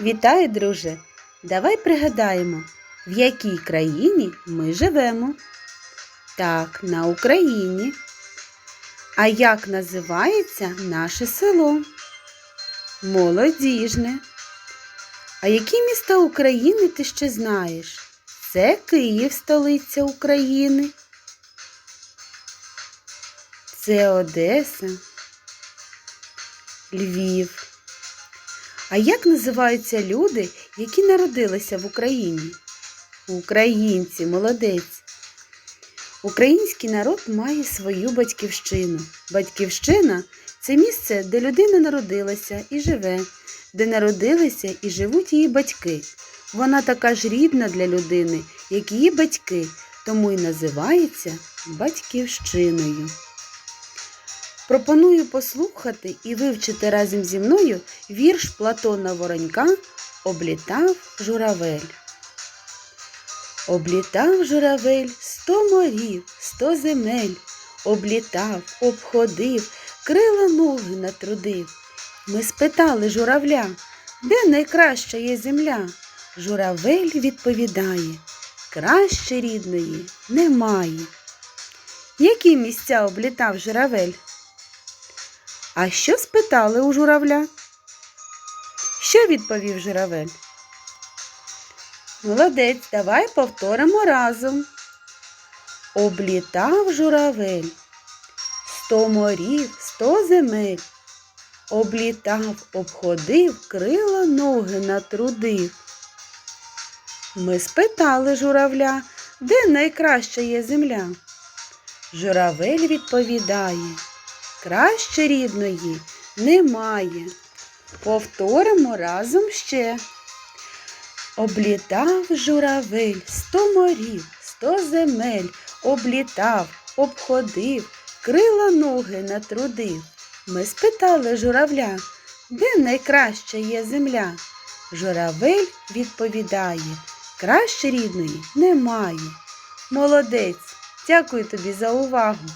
Вітаю, друже! Давай пригадаємо, в якій країні ми живемо. Так, на Україні. А як називається наше село? Молодіжне. А які міста України ти ще знаєш? Це Київ, столиця України. Це Одеса, Львів. А як називаються люди, які народилися в Україні? Українці, молодець. Український народ має свою батьківщину. Батьківщина це місце, де людина народилася і живе, де народилися і живуть її батьки. Вона така ж рідна для людини, як її батьки, тому і називається батьківщиною. Пропоную послухати і вивчити разом зі мною вірш Платона Воронька Облітав журавель. Облітав журавель сто морів, сто земель, облітав, обходив, крила ноги натрудив. Ми спитали журавля, де найкраща є земля? Журавель відповідає, краще рідної немає. Які місця облітав журавель? А що спитали у журавля? Що відповів журавель? Молодець, давай повторимо разом. Облітав журавель, сто морів, сто земель. Облітав, обходив, крила ноги натрудив. Ми спитали журавля, де найкраща є земля. Журавель відповідає, краще рідної немає. Повторимо разом ще. Облітав журавель сто морів, сто земель, облітав, обходив, крила ноги натрудив. Ми спитали журавля, де найкраща є земля. Журавель відповідає, краще рідної немає. Молодець, дякую тобі за увагу.